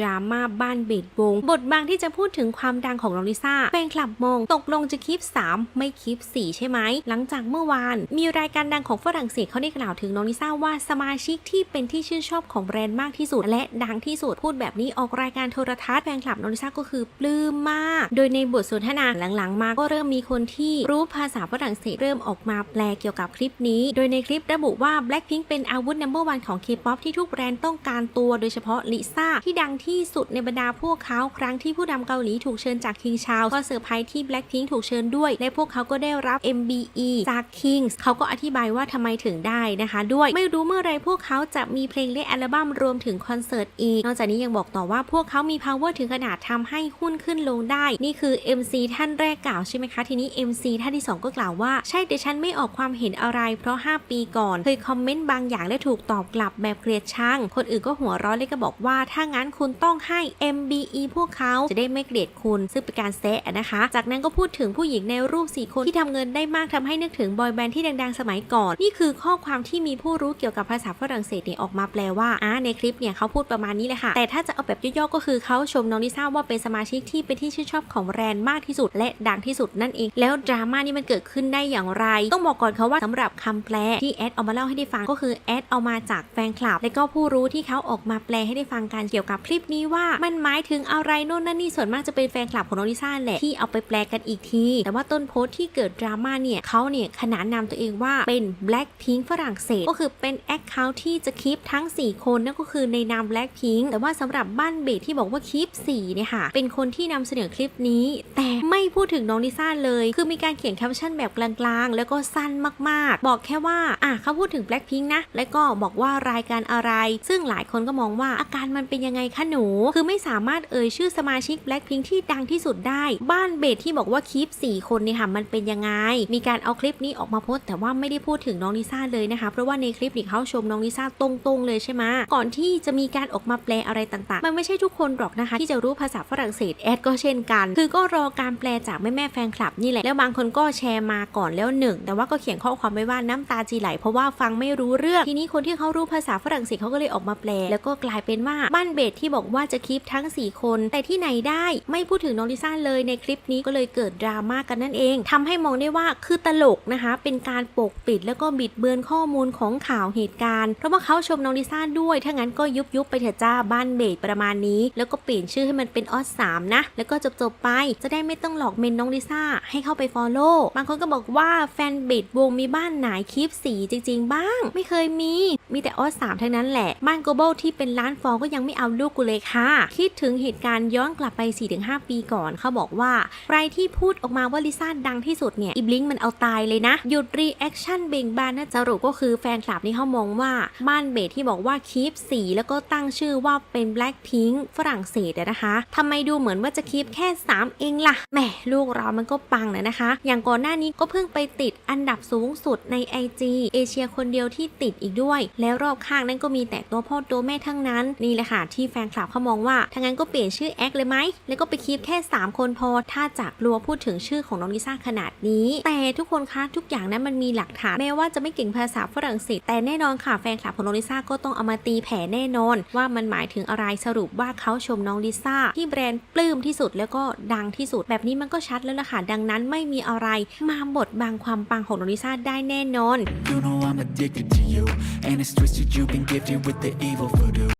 ดราม่าบ้านเบดวง บทบางที่จะพูดถึงความดังของน้องลิซ่าแฟนคลับมอง ตกลงจะคลิป 3 ไม่คลิป 4 ใช่ไหม หลังจากเมื่อวาน มีรายการดังของฝรั่งเศสเขาได้กล่าวถึงน้องลิซ่าว่าสมาชิกที่เป็นที่ชื่นชอบของแบรนด์มากที่สุด และดังที่สุดพูดแบบนี้ออกรายการโทรทัศน์แฟนคลับน้องลิซ่าก็คือปลื้มมาก โดยในบทสนทนาหลังๆ มาก็เริ่มมีคนที่รู้ภาษาฝรั่งเศสเริ่มออกมาแปลเกี่ยวกับคลิปนี้ โดยในคลิประบุว่า Blackpink เป็นอาวุธ number one ของ K-pop ที่ทุกแบรนด์ต้องการตัว โดยเฉพาะลิซ่าที่ดังที่สุดในบรรดาพวกเขาครั้งที่ผู้นำเกาหลีถูกเชิญจาก King Charles ก็เซอร์ไพรส์ที่ Blackpink ถูกเชิญด้วย และพวกเขาก็ได้รับ MBE จาก Kings เขาก็อธิบายว่าทำไมถึงได้นะคะ ด้วยไม่รู้เมื่อไรพวกเขาจะมีเพลงและอัลบั้มรวมถึงคอนเสิร์ตอีก นอกจากนี้ยังบอกต่อว่าพวกเขามี power ถึงขนาดทำให้หุ้นขึ้นลงได้ นี่คือ MC ท่านแรกกล่าวใช่ไหมคะ ทีนี้ MC ท่านที่ 2 ก็กล่าวว่า ใช่แต่ฉันไม่ออกความเห็นอะไร เพราะ 5 ปีก่อนเคยคอมเมนต์บางอย่างและถูกตอบกลับแบบเกลียดชังคนอื่นก็หัวเร้อนเลยก็บอกว่าถ้างั้นคุณต้องให้ MBE พวกเขาจะได้ไม่เกลียดคุณ ซึ่งเป็นการแซะนะคะ จากนั้นก็พูดถึงผู้หญิงในรูป 4 คนที่ทำเงินได้มากทำให้นึกถึงบอยแบนด์ที่ดังๆ สมัยก่อน นี่คือข้อความที่มีผู้รู้เกี่ยวกับภาษาฝรั่งเศสเนี่ยออกมาแปลว่าอ่าในคลิปเนี่ยเขาพูดประมาณนี้เลยค่ะ แต่ถ้าจะเอาแบบย่อๆก็คือเขาชมน้องลิซ่าว่าเป็นสมาชิกที่เป็นที่ชื่นชอบของแบรนด์มากที่สุด และดังที่สุดนั่นเอง แล้วดราม่านี่มันเกิดขึ้นได้อย่างไร ต้องบอกก่อนเขาว่าสำหรับคำแปลที่แอดเอามาเล่าให้ได้ฟังก็คือแอดเอามาจากแฟนคลับ และก็ผู้รู้ที่เขาออกมาแปลให้ได้ฟังกันเกี่ยวกับคลิปนี้ว่ามันหมายถึงอะไรโน่นนั่นนี่ส่วนมากจะเป็นแฟนคลับของน้องลิซ่าแหละที่เอาไปแปลกันอีกที แต่ว่าต้นโพสต์ที่เกิดดราม่าเนี่ยเขาเนี่ยขนานนามตัวเองว่าเป็น Blackpink ฝรั่งเศส ก็คือเป็นแอคเคาท์ที่จะคลิปทั้ง 4 คนนั่นก็คือในนาม Blackpink แต่ว่าสำหรับบ้านเบสที่บอกว่าคลิป4เนี่ยค่ะเป็นคนที่นำเสนอคลิปนี้ แต่ไม่พูดถึงน้องลิซ่าเลย คือมีการเขียนแคปชั่นแบบกลางๆ แล้วก็สั้นมากๆ บอกแค่ว่าอะเขาพูดถึง Blackpink นะแล้วก็บอกว่ารายการอะไร ซึ่งหลายคนก็มองว่าอาการมันเป็นยังไงคะหนู คือไม่สามารถเอ่ยชื่อสมาชิก Blackpink ที่ดังที่สุดได้ บ้านเบสที่บอกว่าคลิป 4 คนเนี่ยค่ะมันเป็นยังไง มีการเอาคลิปนี้ออกมาโพสต์แต่ว่าไม่ได้พูดถึงน้องลิซ่าเลยนะคะ เพราะว่าในคลิปนี้เขาชมน้องลิซ่าตรงๆเลยใช่ไหมก่อนที่จะมีการออกมาแปลอะไรต่างๆ มันไม่ใช่ทุกคนหรอกนะคะ ที่จะรู้ภาษาฝรั่งเศสแอดก็เช่นกัน คือก็รอการแปลจากแม่แม่แฟนคลับนี่แหละแล้วบางคนก็แชร์มาก่อนแล้วหนึ่งแต่ว่าก็เขียนข้อความไว้ว่าน้ำตาจีไหลเพราะว่าฟังไม่รู้เรื่องทีนี้คนที่เขารู้ภาษาฝรั่งเศสเขาก็เลยออกมาแปล แล้วก็กลายเป็นว่าบ้านเบสที่บอกว่าจะคลิปทั้ง 4 คน แต่ที่ไหนได้ไม่พูดถึงน้องลิซ่าเลยในคลิปนี้ก็เลยเกิดดราม่ากันนั่นเองทำให้มองได้ว่าคือตลกนะคะ เป็นการปกปิดแล้วก็บิดเบือนข้อมูลของข่าวเหตุการณ์ เพราะว่าเขาชมน้องลิซ่าด้วย ถ้างั้นก็ยุบยุบไปเถอะจ้าบ้านเบสประมาณนี้ แล้วก็เปลี่ยนชื่อให้มันเป็นออสสามนะ แล้วก็จบจบไป จะได้ไม่ต้องหลอกเมนน้องลิซ่าให้เข้าไปฟอลโล่บางคนก็บอกว่าแฟนเบสวงมีบ้านไหนคลิปสีจริง ๆ บ้าง ไม่เคยมี มีแต่ออสสามทั้งนั้นแหละบ้านโกลบอลที่เป็นร้านฟองก็ยังไม่เอาลูกกูเลยค่ะ คิดถึงเหตุการณ์ย้อนกลับไป 4-5 ปีก่อนเขาบอกว่าใครที่พูดออกมาว่าลิซ่าดังที่สุดเนี่ยอีบลิงก์มันเอาตายเลยนะ หยุดรีแอคชั่นเบ่งบานนะสรุปก็คือแฟนคลับนี่เขามองว่าบ้านเบสที่บอกว่าคลิปสีแล้วก็ตั้งชื่อว่าเป็น Blackpink ฝรั่งเศสอะนะคะทำไมดูเหมือนว่าจะคลิปแค่ 3 เองล่ะแหมลูกเรามันก็ปังนะนะคะ อย่างก่อนหน้านี้ก็เพิ่งไปติดอันดับสูงสุดใน IG เอเชียคนเดียวที่ติดอีกด้วย แล้วรอบข้างนั้นก็มีแต่ตัวพ่อตัวแม่ทั้งนั้นนี่แหละค่ะที่แฟนคลับเขามองว่าถ้างั้นก็เปลี่ยนชื่อแอคเลยไหม แล้วก็ไปคลิปแค่ 3 คนพอ ถ้าจากกลัวพูดถึงชื่อของน้องลิซ่าขนาดนี้ แต่ทุกคนคะทุกอย่างนั้นมันมีหลักฐานแม้ว่าจะไม่เก่งภาษาฝรั่งเศส แต่แน่นอนค่ะแฟนคลับของน้องลิซ่าก็ต้องเอามาตีแผ่แน่นอน ว่ามันหมายถึงอะไรสรุปว่าเขาชมน้องลิซ่าที่แบรนด์ปลื้มที่สุดแล้วก็ดังที่สุด แบบนี้มันก็ชัดแล้วล่ะค่ะดังนั้นไม่มีอะไร มาบดบังความปังของน้องลิซ่าได้แน่นอน You know I'm addicted to you And it's twisted you've been gifted with the evil voodoo